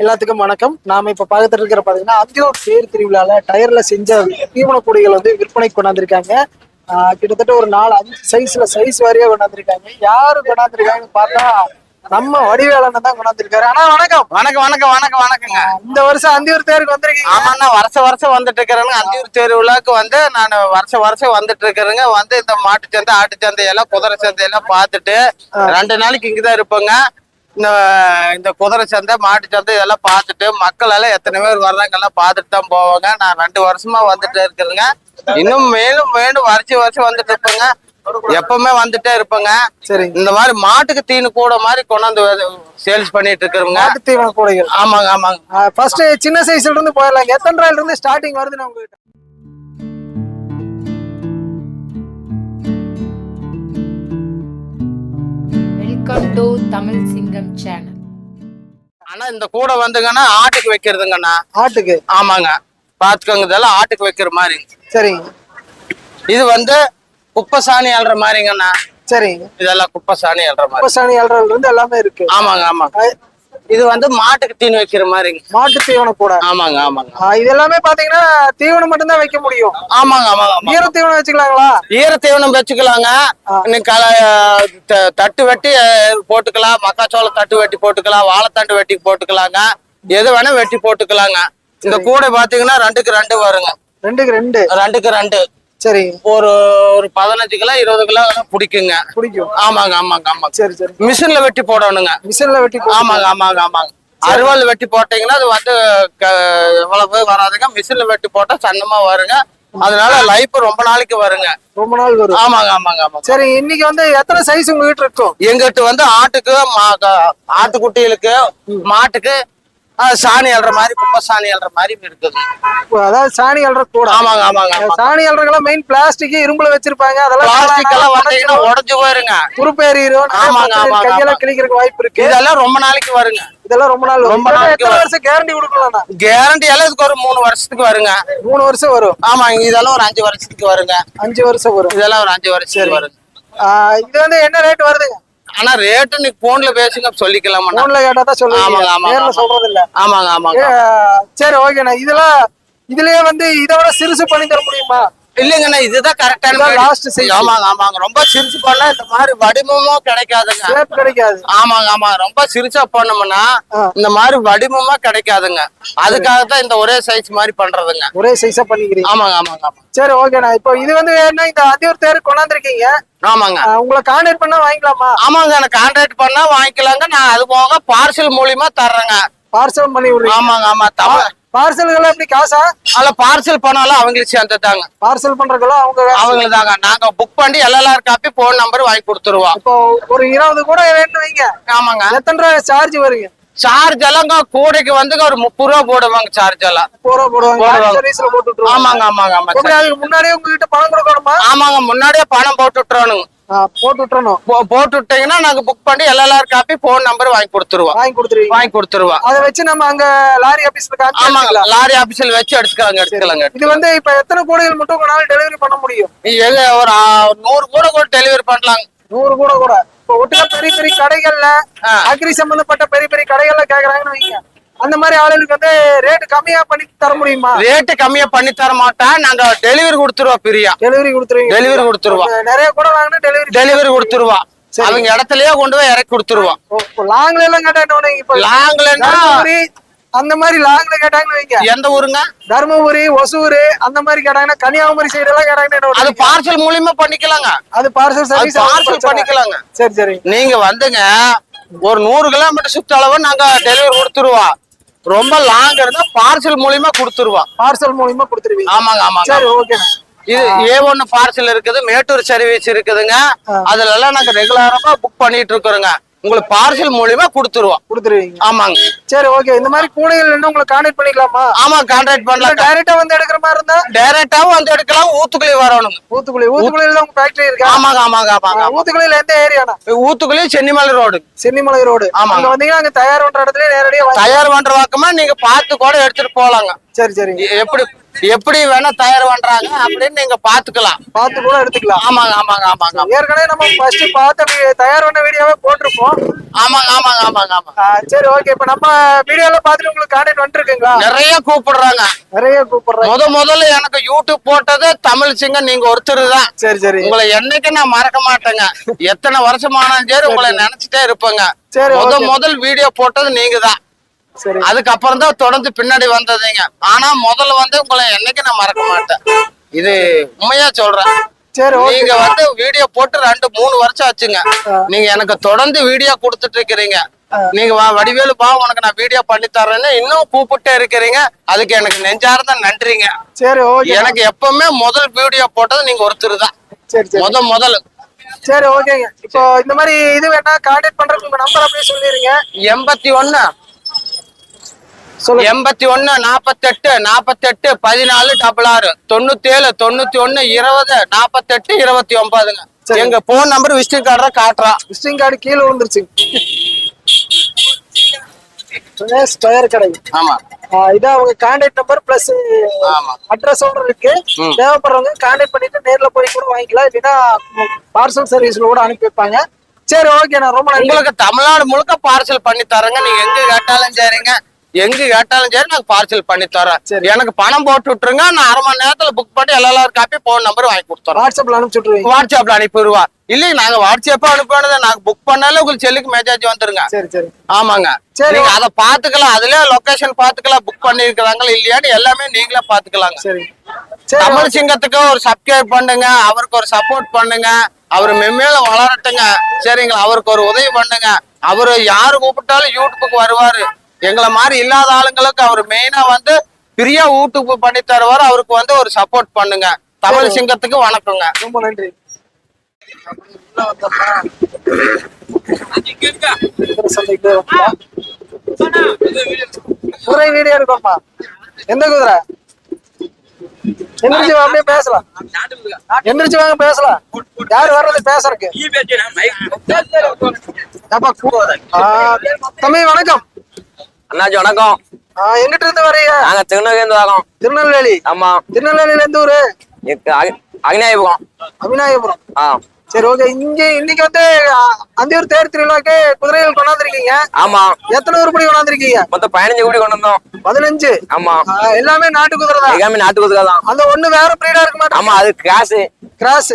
எல்லாத்துக்கும் வணக்கம். நாம இப்ப பார்த்துட்டு இருக்கிற பாத்தீங்கன்னா அந்தியூர் தேர் திருவிழால டயர்ல செஞ்ச தீவன பொடிகள் வந்து விற்பனை கொண்டாந்துருக்காங்க. கிட்டத்தட்ட ஒரு நாலு அஞ்சு சைஸ்ல சைஸ் வாரியா கொண்டாந்துருக்காங்க. யாரு கொண்டாந்துருக்காங்கன்னு பார்த்தா நம்ம வடிவேலன் தான் கொண்டாந்துருக்காரு. ஆனா வணக்கம். வணக்கம் வணக்கம் வணக்கம் வணக்கங்க. இந்த வருஷம் அந்தியூர் தேருக்கு வந்திருக்கீங்க ஆமாண்ணா வருஷம் வருஷம் வந்துட்டு இருக்கிறேங்க அந்தியூர் திருவிழாக்கு வந்து நான் வருஷம் வருஷம் வந்துட்டு இருக்கிறேங்க வந்து இந்த மாட்டு சந்தை ஆட்டு சந்தை எல்லாம் குதிரை சந்தை எல்லாம் பார்த்துட்டு ரெண்டு நாளைக்கு இங்கதான் இருப்பேங்க. இந்த இந்த குதிரை சந்தை மாட்டு சந்தை இதெல்லாம் பார்த்துட்டு மக்கள் எல்லாம் எத்தனை பேர் வர்றாங்க எல்லாம் பார்த்துட்டு தான் போவாங்க. நான் ரெண்டு வருஷமா வந்துட்டு இருக்கிறேங்க. இன்னும் மேலும் மேலும் வருஷம் வருஷம் வந்துட்டு இருப்பேங்க எப்பவுமே வந்துட்டே இருப்பேங்க. சரிங்க இந்த மாதிரி மாட்டுக்கு தீனு கூட மாதிரி கொண்டாந்து சேல்ஸ் பண்ணிட்டு இருக்கிறவங்க மாட்டு தீவன கூடைகள். ஆமாங்க ஆமாங்க. ஃபர்ஸ்ட் சின்ன சைஸ்ல இருந்து போயிடலாம் எத்தனை ரூபாயில இருந்து ஸ்டார்டிங் வருதுன்னு உங்ககிட்ட? வெல்கம் டு தமிழ் சிங்கம் சேனல் ஆனா இந்த கூடை வந்துங்கன்னா ஆட்டுக்கு வைக்கிறதுங்கண்ணா. ஆட்டுக்கு? ஆமாங்க. பாத்துக்கோங்க இதெல்லாம் ஆட்டுக்கு வைக்கிற மாதிரி. சரிங்க. இது வந்து குப்பை சாணி அல்ற மாதிரிங்கண்ணா. சரிங்க. இதெல்லாம் குப்பை சாணி அல்ற மாதிரி. முப்பசாணி ஏழரை இருந்து எல்லாமே இருக்கு. ஆமாங்க ஆமாங்க. இது வந்து மாட்டுக்கு தீனி வைக்கிற மாதிரிங்க. மாட்டு தீவன கூடை. ஆமாங்க ஆமாங்க. இது எல்லாமே பாத்தீங்கன்னா தீவனம் மட்டும்தான் வைக்க முடியும். ஆமாங்க ஆமாங்க ஈர தீவனம் வச்சுக்கலாங்களா? ஈர தீவனம் வச்சுக்கலாங்க. தட்டு வெட்டி போட்டுக்கலாம். மக்காச்சோள தட்டு வெட்டி போட்டுக்கலாம். வாழைத்தண்டு வெட்டி போட்டுக்கலாங்க. எது வேணா வெட்டி போட்டுக்கலாங்க. இந்த கூடை பாத்தீங்கன்னா ரெண்டுக்கு ரெண்டு வருங்க. ரெண்டுக்கு ரெண்டு. ரெண்டுக்கு ரெண்டு. சரிங்க ஒரு ஒரு பதினஞ்சு கிலோ இருபது கிலோ பிடிக்குங்க. பிடிக்கும். ஆமாங்க ஆமாங்க ஆமாங்க. சரி சரி. மிஷின்ல வெட்டி போடணுங்க. மிஷின்ல வெட்டி ஆமாங்க ஆமாங்க ஆமாங்க. அருவாள் வெட்டி போட்டீங்கன்னா அது வந்து எவ்வளவு வராதுங்க. மிஷின்ல வெட்டி போட்டா சன்னமா வருங்க. அதனால லைஃப் ரொம்ப நாளைக்கு வருங்க. ரொம்ப நாள் வரும். ஆமாங்க ஆமாங்க ஆமாங்க. சரி இன்னைக்கு வந்து எத்தனை சைஸ் உங்ககிட்ட இருக்கும்? எங்கிட்ட வந்து ஆட்டுக்கு ஆட்டுக்குட்டிகளுக்கு மாட்டுக்கு சாணி அல்ற மாதிரி குப்பை சாணி அல்ற மாதிரி இருக்குது. அதாவது சாணி அல்ற கூட. ஆமாங்க ஆமாங்க சாணி அல்றதெல்லாம் மெயின் பிளாஸ்டிக் இரும்புல வச்சிருப்பாங்க. அதெல்லாம் பிளாஸ்டிக் எல்லாம் வந்தீங்கன்னா உடஞ்சு போயிருங்க. துருப்பேறிடும் ஆமாங்க, ஆமாங்க, ஆமாங்க. கிழிக்கிறதுக்கு வாய்ப்பு இருக்கு. இதெல்லாம் ரொம்ப நாளைக்கு வருங்க. இதெல்லாம் ரொம்ப நாள் வரும். ரொம்ப நாளைக்கு எத்தனை வரும். வருஷம் கேரண்டி கொடுக்கலாம்ண்ணா? கேரண்டி எல்லாம் இதுக்கு ஒரு மூணு வருஷத்துக்கு வருங்க. மூணு வருஷம் வரும். ஆமாங்க இதெல்லாம் ஒரு அஞ்சு வருஷத்துக்கு வருங்க. அஞ்சு வருஷம் வரும். இதெல்லாம் ஒரு அஞ்சு வருங்க. ஆஹ் இது வந்து என்ன ரேட் வருதுங்க? ஆனா ரேட்டு நீ போன்ல பேசுங்க சொல்லிக்கலாம்? போன்ல கேட்டா தான் சொல்லுவீங்க. நேர்ல. சொல்றது இல்ல ஆமாங்க ஆமாங்க. சரி ஓகேண்ணா இதெல்லாம் இதுலயே வந்து இதை விட சிறுசு பண்ணி தர முடியுமா? இல்லைங்கண்ணா இதுதான் கரெக்டான last size. ஆமாங்க ஆமாங்க. ரொம்ப சிரிச்சு பண்ணா இந்த மாதிரி வடிவமும் கிடைக்காதுங்க. கிடைக்காது. ஆமாங்க ஆமா ரொம்ப சிரிச்சா பண்ணோம்னா. இந்த மாதிரி வடிவமா கிடைக்காதுங்க. அதுக்காக தான் இந்த ஒரே சைஸ் மாதிரி பண்றதுங்க. ஒரே சைஸா பண்ணிக்கிறீங்க. ஆமாங்க ஆமாங்க சரி ஓகேண்ணா இப்போ இது வந்து என்ன இந்த அதியூர் தேர் கொண்டாந்துருக்கீங்க? ஆமாங்க. உங்களை கான்டாக்ட் பண்ணா வாங்கிக்கலாமா? ஆமாங்க எனக்கு கான்ட்ராக்ட் பண்ணா வாங்கிக்கலாங்க. நான் அது போக பார்சல் மூலியமா தர்றேங்க. பார்சல் பண்ணி ஆமாங்க ஆமா தமிழ் பார்சல்கள் எப்படி காசா? அதுல பார்சல் பண்ணாலும் அவங்களுக்கு சேர்ந்துட்டாங்க. பார்சல் பண்றதுக்கெல்லாம் அவங்க. அவங்களுக்கு தாங்க நாங்க புக் பண்ணி எல்எல்ஆர் காப்பி போன் நம்பர் வாங்கி கொடுத்துருவோம். இப்போ ஒரு இருபது கூட வேணும் வைங்க. ஆமாங்க. எத்தனை ரூபாய் சார்ஜ் வருங்க? சார்ஜ் எல்லாம் கூடைக்கு வந்துங்க. ஒரு முப்பது ரூபா போடுவாங்க சார்ஜ் எல்லாம். ரூபா ஆமாங்க ஆமாங்க ஆமா எப்படி அதுக்கு முன்னாடியே உங்ககிட்ட பணம் கொடுக்கணுமா? ஆமாங்க முன்னாடியே பணம் போட்டு விட்டுறோனுங்க போட்டு விட்டுறணும். போட்டு விட்டீங்கன்னா நாங்க புக் பண்ணி எல்எல்ஆர் காப்பி போன் நம்பர் வாங்கி கொடுத்துருவோம். வாங்கி கொடுத்துருவீங்க. வாங்கி கொடுத்துருவோம். அதை வச்சு நம்ம அங்க லாரி ஆபீஸ்ல ஆமாங்க. லாரி ஆபீஸ்ல வச்சு எடுத்துக்கலாங்க எடுத்துக்கலாங்க. இது வந்து இப்ப எத்தனை கூடைகள் மட்டும் உங்களால டெலிவரி பண்ண முடியும்? எங்க ஒரு நூறு கூட கூட டெலிவரி பண்ணலாங்க. நூறு கூட கூட. இப்ப ஒட்டுக்க பெரிய பெரிய கடைகள்ல. அக்ரி சம்பந்தப்பட்ட பெரிய பெரிய கடைகள்ல கேக்குறாங்கன்னு வைங்க. அந்த மாதிரி ஆளுங்களுக்கு வந்து ரேட் கம்மியா பண்ணி தர முடியுமா? ரேட்டு கம்மியா பண்ணி தர மாட்டேன் நாங்க டெலிவரி கொடுத்துருவோம் பிரியா. டெலிவரி கொடுத்துருவீங்க. டெலிவரி கொடுத்துருவோம். நிறைய கூட வாங்கினா டெலிவரி டெலிவரி கொடுத்துருவோம். அவங்க இடத்துலயே கொண்டு போய் இறக்கி கொடுத்துருவோம். லாங்ல எல்லாம் கேட்டா என்ன பண்ணுவீங்க? இப்ப தர்மபுரி அந்த மாதிரி லாங்ல கேட்டாங்கன்னு வைங்க. எந்த ஊருங்க? தருமபுரி ஒசூர் அந்த மாதிரி கேட்டாங்கன்னா கன்னியாகுமரி சைடு எல்லாம் கேட்டாங்கன்னா அது? பார்சல் மூலியமா பண்ணிக்கலாங்க. அது பார்சல் சர்வீஸ் பார்சல் பண்ணிக்கலாங்க. சரி சரி. நீங்க வந்துங்க ஒரு நூறு கிலோமீட்டர் சுற்றளவு நாங்க டெலிவரி கொடுத்துருவோம். ரொம்ப லாங் இருந்தா பார்சல் மூலியமா கொடுத்துருவோம் பார்சல் மூலியமா கொடுத்துருவீங்க. ஆமாங்க ஆமாங்க. சரி ஓகே இது ஏ ஒன்னு பார்சல் இருக்குது மேட்டூர் சர்வீஸ் இருக்குதுங்க. அதுல எல்லாம் நாங்க ரெகுலரா புக் பண்ணிட்டு இருக்கிறோங்க. உங்களுக்கு பார்சல் மூலியமா கொடுத்துருவோம். கொடுத்துருவீங்க. ஆமாங்க. சரி ஓகே இந்த மாதிரி கூடைகள் என்ன உங்களை கான்டாக்ட் பண்ணிக்கலாமா? ஆமா கான்ட்ராக்ட் பண்ணலாம். டைரக்டா வந்து எடுக்கிற மாதிரி இருந்தா? டைரக்டாவும் வந்து எடுக்கலாம் ஊத்துக்குழி வரணுங்க. ஊத்துக்குழி ஊத்துக்குழியில உங்க ஃபேக்டரி இருக்கா? ஆமாங்க ஆமாங்க ஆமாங்க ஊத்துக்குழியில எந்த ஏரியானா ஊத்துக்குழி சென்னிமலை ரோடு சென்னிமலை ரோடு ஆமாங்க. அங்க வந்தீங்கன்னா அங்க தயார் பண்ற இடத்துல நேரடியா தயார் பண்ற பக்கமா நீங்க பார்த்து கூட எடுத்துட்டு போலாங்க. சரி சரி. எப்படி எப்படி வேணா தயார் பண்றாங்க அப்படின்னு நீங்க பாத்துக்கலாம் பார்த்து கூட எடுத்துக்கலாம். ஆமாங்க ஆமாங்க ஆமாங்க. ஏற்கனவே நம்ம ஃபர்ஸ்ட் பார்த்த தயார் பண்ண வீடியோவே போட்டிருப்போம். ஆமாங்க ஆமாங்க ஆமாங்க ஆமாங்க. சரி ஓகே இப்ப நம்ம வீடியோல பார்த்துட்டு உங்களுக்கு கான்டாக்ட் வந்துருக்குங்களா? நிறைய கூப்பிடுறாங்க. நிறைய கூப்பிடுறேன் முத முதல்ல எனக்கு யூடியூப் போட்டது தமிழ் சிங்கம் நீங்க ஒருத்தர் தான். சரி சரி. உங்களை என்னைக்கு நான் மறக்க மாட்டேங்க. எத்தனை வருஷமானாலும் சரி உங்களை நினைச்சிட்டே இருப்பேங்க. சரி, முத. முதல் வீடியோ போட்டது நீங்க தான். அதுக்கப்புறம் தான் தொடர்ந்து பின்னாடி வந்ததுங்க. ஆனா முதல்ல வந்து உங்களை என்னைக்கு நான் மறக்க மாட்டேன். இது உண்மையா சொல்றேன். நீங்க வந்து வீடியோ போட்டு ரெண்டு மூணு வருஷம் ஆச்சுங்க. நீங்க எனக்கு தொடர்ந்து வீடியோ கொடுத்துட்டு இருக்கிறீங்க. நீங்க வா வடிவேலு பா உனக்கு நான் வீடியோ பண்ணி தரேன்னு இன்னும் கூப்பிட்டே இருக்கிறீங்க. அதுக்கு எனக்கு நெஞ்சார்ந்த நன்றிங்க. சரி ஓகே எனக்கு எப்பவுமே முதல் வீடியோ போட்டது நீங்க ஒருத்தர் தான். முத முதல். சரி ஓகேங்க இப்போ இந்த மாதிரி இது வேணா கான்டாக்ட் பண்றதுக்கு உங்க நம்பர் அப்படியே சொல்லிடுங்க எண்பத்தி ஒண்ணு. சொல்லுங்க எண்பத்தி ஒண்ணு நாப்பத்தெட்டு நாப்பத்தெட்டு பதினாலு டபுள் ஆறு. தொண்ணூத்தி ஏழு தொண்ணூத்தி ஒண்ணு இருபது நாப்பத்தெட்டு இருபத்தி ஒன்பதுங்க. எங்க போன் நம்பர் விசிட்டிங் கார்டு காட்டுறா. விசிட்டிங் கார்டு கீழே விழுந்துருச்சு. சுரேஷ் டயர் கடை. ஆமா. இதான் அவங்க கான்டாக்ட் நம்பர் பிளஸ் ஆமா. அட்ரஸோட இருக்கு. தேவைப்படுறவங்க கான்டாக்ட் பண்ணிட்டு நேர்ல போய் கூட வாங்கிக்கலாம். இல்லைன்னா பார்சல் சர்வீஸ்ல கூட அனுப்பி வைப்பாங்க. சரி ஓகே நான் ரொம்ப உங்களுக்கு தமிழ்நாடு முழுக்க பார்சல் பண்ணி தரேங்க. நீங்க எங்க கேட்டாலும் சரிங்க. எங்க கேட்டாலும் சரி நாங்க பார்சல் பண்ணி தரேன். எனக்கு பணம் போட்டு விட்டுருங்க நான் அரை மணி நேரத்துல புக் பண்ணி எல்லாரும் காப்பி போன் நம்பர் வாங்கி கொடுத்துறோம். வாட்ஸ்அப்ல அனுப்பிச்சு விட்டுருவீங்க. வாட்ஸ்அப்ல அனுப்பிடுவா. இல்லைங்க நாங்க வாட்ஸ்அப்பா அனுப்பினதை நாங்க புக் பண்ணாலே உங்களுக்கு செல்லுக்கு மெசேஜ் வந்துருங்க. சரி சரி. ஆமாங்க. சரி. அதை பாத்துக்கலாம் அதுலயே லொகேஷன் பாத்துக்கலாம் புக் பண்ணிருக்கிறாங்களா இல்லையான்னு எல்லாமே நீங்களே பாத்துக்கலாங்க சரி. தமிழ் சிங்கத்துக்கு ஒரு சப்ஸ்கிரைப் பண்ணுங்க அவருக்கு ஒரு சப்போர்ட் பண்ணுங்க அவர் மென்மேல வளரட்டுங்க. சரிங்களா அவருக்கு ஒரு உதவி பண்ணுங்க. அவரு யாரு கூப்பிட்டாலும் யூடியூப்புக்கு வருவாரு. எங்களை மாதிரி இல்லாத ஆளுங்களுக்கு அவர் மெயினா வந்து ஃப்ரீயா யூடியூப் பண்ணி தருவாரு. அவருக்கு வந்து ஒரு சப்போர்ட் பண்ணுங்க. தமிழ் சிங்கத்துக்கு வணக்கங்க. ரொம்ப நன்றி. குதிரை வீடியோ எடுக்கோம்மா எந்த குதிரை? எந்திரிச்சு அப்படியே பேசலாம். எந்திரிச்சு வாங்க பேசலாம். யார் வர்றது பேசுறதுக்கு? தம்பி வணக்கம். அண்ணாச்சி வணக்கம். எங்கிட்ட இருந்து வரீங்க நாங்க திருநெல்வேலிருந்து வரோம் திருநெல்வேலி? ஆமா. திருநெல்வேலியில எந்த ஊரு? அக்னியாயபுரம் அவிநாயகபுரம் ஆ. சரி ஓகே இங்க இன்னைக்கு வந்து அந்தியூர் தேர் திருவிழாக்கு குதிரைகள் கொண்டாந்துருக்கீங்க. ஆமா. எத்தனை உருப்படி கொண்டாந்துருக்கீங்க? மொத்தம் பதினஞ்சு கோடி கொண்டு வந்தோம். பதினஞ்சு? ஆமா. எல்லாமே நாட்டு குதிரை தான். எல்லாமே நாட்டு குதுக்கா தான். அந்த ஒண்ணு வேற பிரீடா இருக்க மாட்டேன் ஆமா அது கிராஸ். கிராஸ்.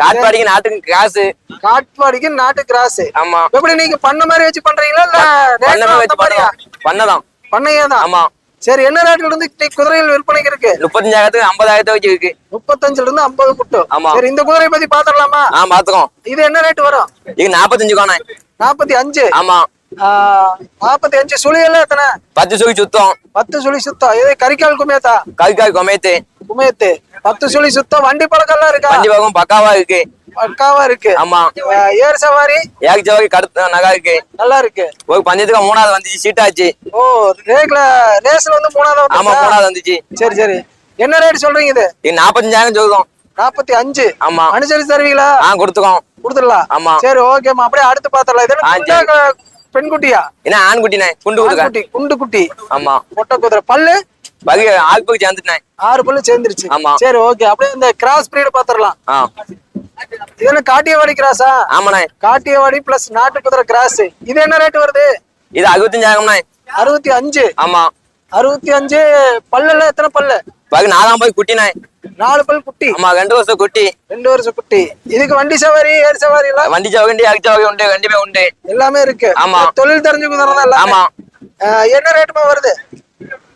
காட்பாடிக்கு நாட்டுக்கு கிராஸ். காட்பாடிக்கு நாட்டு கிராஸ். ஆமா. எப்படி நீங்க பண்ண மாதிரி வச்சு பண்றீங்களா இல்ல பண்ணமே அந்த வச்சு மாதிரியா? பண்ணதான். பண்ணையா தான் ஆமா. சரி என்ன ரேட்ல இருந்து குதிரைகள் விற்பனைக்கு இருக்கு? முப்பத்தஞ்சாயிரத்துக்கு ஐம்பதாயிரத்து வச்சு இருக்கு. முப்பத்தஞ்சுல இருந்து ஐம்பது குட்டு. ஆமா. சரி இந்த குதிரையை பத்தி பாத்திரலாமா? ஆ பாத்துக்கோம் இது என்ன ரேட் வரும்? இது நாற்பத்தஞ்சு கோணே நாற்பத்தி அஞ்சு? ஆமா. நாற்பத்தி அஞ்சு சுழி எல்லாம் எத்தனை? பத்து சுழி சுத்தம். பத்து சுழி சுத்தம். இது கரிக்கால் குமேத்தா கவிக்காய் கொமைத்து குமேத்து பத்து சுழி சுத்தம். வண்டி பழக்கம்லாம் இருக்கா? பஞ்சு பாகம் பக்காவா இருக்கு. பக்காவா இருக்கு. ஆமா. ஏர் சவாரி. ஏகச்ச வகை கடுத்த நகா இருக்கு. நல்லா இருக்கு. ஒரு பஞ்சத்துக்கு மூணாவது வந்துச்சு சீட்டாச்சு ஓ ரேக்ல ரேஸ்ல வந்து மூணாவது ஆமா? மூணாவது வந்துச்சு. சரி சரி. என்ன ரேட் சொல்றீங்க இது? இது நாற்பத்தஞ்சாயிரம் சொல்லுதோம் நாற்பத்தி அஞ்சு. ஆமா. அனுசரிச்சு தருவீங்களா? ஆ கொடுத்துக்கோம். கொடுத்துடலாம். ஆமா. சரி ஓகேம்மா அப்படியே அடுத்து பாத்திரலாம் இது ஆ, என்ன குண்டா க- பெண் குட்டியா என்ன ஆண் குட்டினே குண்டு குட்டி குண்டு குட்டி. ஆமா. மொட்டை குதிரை. பல்லு? ஆறு பல்லு சேர்ந்துருச்சு. ஆமா. சரி ஓகே அப்படியே இந்த கிராஸ் பிரீடு பாத்திரலாம் ஆ இது என்ன காட்டியவாடி கிராஸா ஆமாண்ணே காட்டியவாடி பிளஸ் நாட்டு குதிரை கிராஸ் இது என்ன ரேட் வருது? இது அறுபத்தஞ்சாயிரம்ண்ணே. அறுபத்தி அஞ்சு? ஆமா. அறுபத்தி அஞ்சு பல்லுல எத்தனை பல்லு? பகு நாலாம் போய் குட்டினே நாலு பல் குட்டி. ஆமா ரெண்டு வருஷம் குட்டி. ரெண்டு வருஷம் குட்டி. இதுக்கு வண்டி சவாரி ஏர் சவாரி எல்லாம்? வண்டி சவகண்டி அடிச்ச வகை உண்டு கண்டிப்பா உண்டு. எல்லாமே இருக்கு. ஆமா. தொழில் தெரிஞ்ச குதிரை. ஆமா. என்ன ரேட்டுமா வருது?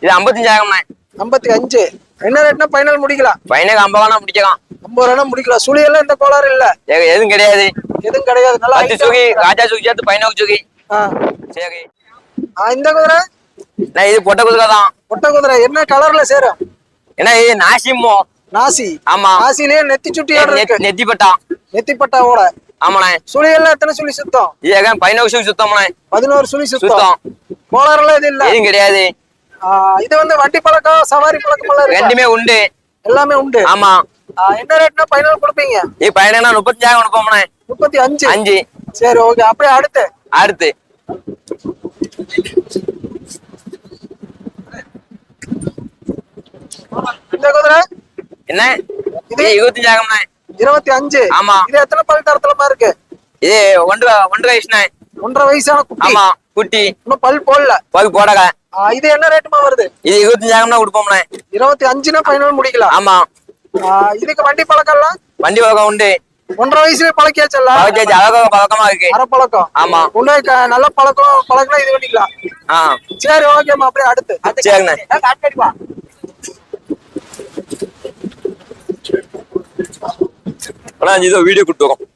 இது ஐம்பத்தஞ்சாயிரம்ண்ணே. ஐம்பத்தி அஞ்சு. என்ன? ரேட்னா ஃபைனல் முடிக்கலாம் பையனுக்கு ஐம்பது வேணா பிடிக்கலாம் ஐம்பது ரூபா முடிக்கலாம் சுழி எல்லாம் இந்த கோளாறு இல்ல. எதுவும் கிடையாது. எதுவும் கிடையாது. நல்லா ஆ சுகி. ராஜா சுகி சேர்த்து பையனுக்கு சுகி. சரி. இந்த குதிரை? நான் இது பொட்டை குதுக்கா தான். ஒட்ட குதிரை. என்ன கலர்ல சேரும்? ஏன்னா இது நாசிமோ நாசி. ஆமா. நாசிலேயே நெத்தி சுட்டியோட இருக்கு நெ- நெத்திப்பட்டா. நெத்தி பட்டாவோட ஆமாண்ணே. சுழி எல்லாம் எத்தனை சுழி சுத்தம்? இது ஏக பையனுக்கு சுகி சுத்தம்ண்ணே பதினோரு சுழி சுத்தம். சுத்தம். கோளாறு எல்லாம் இது இல்ல? எதுவும் கிடையாது. இது வந்து வண்டி பழக்கம் சவாரி பழக்கம் ரெண்டுமே உண்டு. எல்லாமே உண்டு? ஆமா. என்ன ரேட்னா ஃபைனல் கொடுப்பீங்க? இது பையனுக்கு முப்பத்தஞ்சாயிரம் கொடுப்போம்ண்ணே முப்பத்தி அஞ்சு? அஞ்சு. சரி ஓகே. அப்படியே அடுத்து. அடுத்து. இந்த என்ன? இது இருபத்தஞ்சாயிரம்ண்ணே இருபத்தி அஞ்சு. ஆமா. இது எத்தனை பல் தரத்துலமா இருக்கு? இது ஒன்றரை ஒன்றரை வயசுண்ணே. ஒன்றரை வயசான ஆமா. குட்டி இன்னும் பல் போடல. பகு போடக ஆ, இது என்ன ரேட்டுமா வருது? இது இருபத்தஞ்சாயிரம்னா கொடுப்போம்ண்ணே. இருபத்தி அஞ்சுனா ஃபைனல் முடிக்கலாம் ஆமா இதுக்கு வண்டி பழக்கம்லாம்? வண்டி பழக்கம் உண்டு. ஒன்றரை வயசுல பழக்கியாச்சல்ல? பழக்காச்சு அழகாக பழக்கமா இருக்கு. அரை பழக்கம் ஆமா உன்னை நல்ல பழக்கம் பழக்கினா இது பண்ணிக்கலாம். ஆ. சரி ஓகேம்மா அப்படியே அடுத்து. சரிண்ணே. அண்ணா இதோ வீடியோ கொடுத்து வரோம்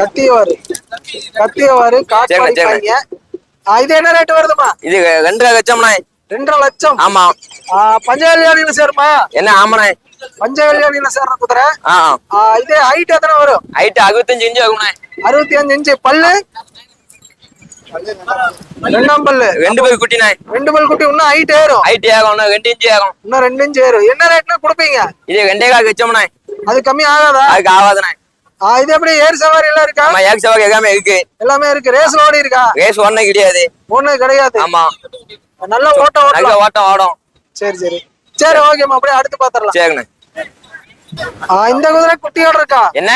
கத்தியவாரு பையன் ஆ, இது என்ன ரேட் வருதுமா இது ரெண்டரை லட்சம்ண்ணே. ரெண்டரை லட்சம்? ஆமா. பஞ்சகல்யாணியில சேருமா? என்ன ஆமாண்ணே. பஞ்சகல்யாணியில சேர்ற குதிரை? இது ஹைட் எத்தனை வரும்? ஹைட்டு அறுபத்தஞ்சு இன்ச்சு ஆகும்ண்ணே. அறுபத்தி அஞ்சு இன்ச்சு பல்லு? ரெண்டாம் பல்லு. ரெண்டு பேர் குட்டிண்ணே. ரெண்டு பல் குட்டி இன்னும் ஹைட் ஏறும். ஹைட் இன்னும் ரெண்டு இன்ச்சு ஏகும் இன்னும் ரெண்டு இன்ச்சு ஏறும். என்ன ரேட்னா கொடுப்பீங்க? இது ரெண்டே கால் வச்சோம்ண்ணே அது கம்மி ஆகாதா? அதுக்கு ஆகாதுண்ணே. இது எப்படி ஏர் சவாரி எல்லாம் இருக்கா? ஆமா ஏக் சவாக்கு எல்லாமே இருக்கு. எல்லாமே இருக்கு. ரேஸ்ல ஓடி இருக்கா? ரேஸ் ஒண்ணே கிடையாது. ஒண்ணு கிடையாது. ஆமா. நல்ல ஓட்டம் நல்ல ஓட்டலாம் ஓட்டம் ஓடும் சரி சரி. சரி ஓகேம்மா அப்படியே அடுத்து பாத்திரலாம் சரிண்ணே. ஆ, இந்த குதிரை குட்டியோட இருக்கா? என்ன?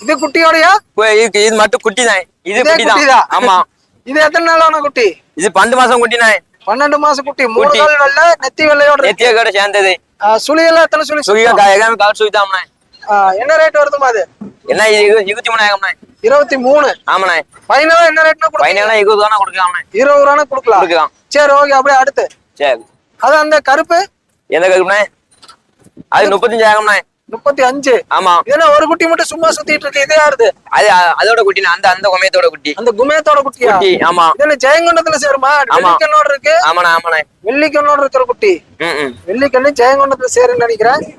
இது குட்டியோடயா? இதுக்கு இது மட்டும் குட்டி தான் இது இதே குட்டி குட்டி தான் ஆமா. இது எத்தனை நாளான குட்டி? இது பன்னெண்டு மாசம் குட்டிண்ணே. பன்னெண்டு மாசம் குட்டி. மூணு குட்டி. கால் வெள்ளை நெத்தி வெள்ளையோட இருக்கு. நெத்திய கடை சேர்ந்தது. சுழியெல்லாம் எத்தனை சுழி எல்லாமே கால் சுகிதாம்ண்ணே ஆ, என்ன ரேட் வருதுமா அது? என்ன இது இரு- இருபத்தி மூணாயிரம்ண்ணே இருபத்தி மூணு? ஆமாண்ணே. ஃபைனலா என்ன ரேட்னா பதினேழு இருபது தானே கொடுக்கலாம்ண்ணே. இருபது ரூபா கொடுக்கலாம். கொடுக்கலாம். சரி ஓகே அப்படியே அடுத்து. சரி. அது அந்த கருப்பு? எந்த கருப்புண்ணே? அது முப்பத்தஞ்சாயிரம்ண்ணே முப்பத்தி அஞ்சு. ஆமா. இதெல்லாம் ஒரு குட்டி மட்டும் சும்மா சுத்திட்டு இருக்கு. இதே யாருது? அது அதோட குட்டிண்ணே அந்த அந்த குமையத்தோட குட்டி. அந்த குமேத்தோட குட்டியா? குட்டி ஆமா. இதுல ஜெயங்கொண்டத்துல சேருமா. வெள்ளிக்கண்ணோட இருக்கு. ஆமாண்ணே ஆமாண்ணே. வெள்ளிக்கண்ணோட இருக்கிற குட்டி. வெள்ளிக்கண்ணு ஜெயங்கொண்டத்துல சேருன்னு நினைக்கிறேன்.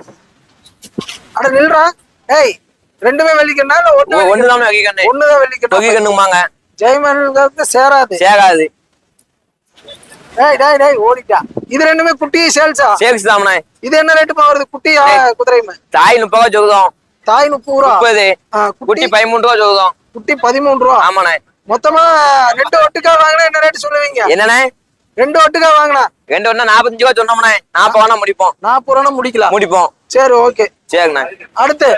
அட நில்றா. ஏய் ரெண்டுமே வெள்ளிக்கண்ணா இல்ல ஒண்ணு ஒ- வெள்ளிக்கண்ணா? ஒண்ணுதான் ஒண்ணுதான் வெள்ளிக்கண்ணா தொகை கண்ணுமாங்க ஜெயமனுக்கு சேராது. சேகாது டேய் டேய் டேய் ஓடிட்டா. இது ரெண்டுமே குட்டி சேல்ஸா? சேல்ஸ் தாம்ண்ணே இது என்ன ரேட்டுமா வருது? குட்டி ஆ, குதிரைமே தாய் முப்பது ரூபா சொல்லுதோம். தாய் முப்பது ரூபா? முப்பது. குட்டி பதிமூணு ரூபா சொல்லுதோம். குட்டி பதிமூணு ரூபா? ஆமாண்ணே. மொத்தமா ரெண்டு ஒட்டுக்கா வாங்கினா என்ன ரேட் சொல்லுவீங்க? என்னண்ணே? ரெண்டு ஒட்டுக்கா வாங்கினா? ரெண்டு ஒண்ணா நாற்பத்தஞ்சு ரூபா சொன்னோம்ண்ணே நாற்பது வேணா முடிப்போம். நாற்பது ரூபா முடிக்கலாம். முடிப்போம். சரி ஓகே சரிண்ணே அடுத்து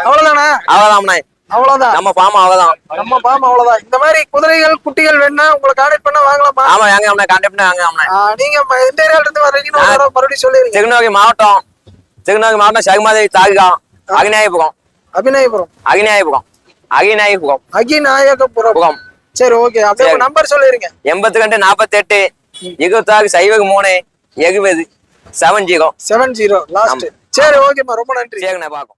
அவ்வளவுதானே? அவ்வளோதாம்ண்ணே அவ்வளவுதான். நம்ம பாமா அவ்வளோதான் நம்ம பாம் அவ்வளவுதான். இந்த மாதிரி குதிரைகள் குட்டிகள் வேணா உங்களை கான்டாக்ட் பண்ணா வாங்கலாமா ஆமா வாங்க அம்மா கான்டாக்ட் பண்ணி வாங்க ஆ, நீங்க எந்த ஏரியால இருந்து வர்றீங்கன்னு மறுபடியும் சொல்லிருங்க திருநெல்வேலி மாவட்டம். திருநெல்வேலி மாவட்டம் சகுமாதேவி தாலுகா அகிநாயபுரம் அபிநயபுரம் அகிநாயபுரம் அகிநாயபுரம் அகிநாயகபுரம் சரி ஓகே அப்படியே. நம்பர் சொல்லிருங்க எண்பத்தி ரெண்டு நாற்பத்தெட்டு இருபத்தாறு சைவகு மூணு எழுபது seven zero. Seven zero last சரி ஓகேம்மா ரொம்ப நன்றி. சரிண்ணே பார்க்கும்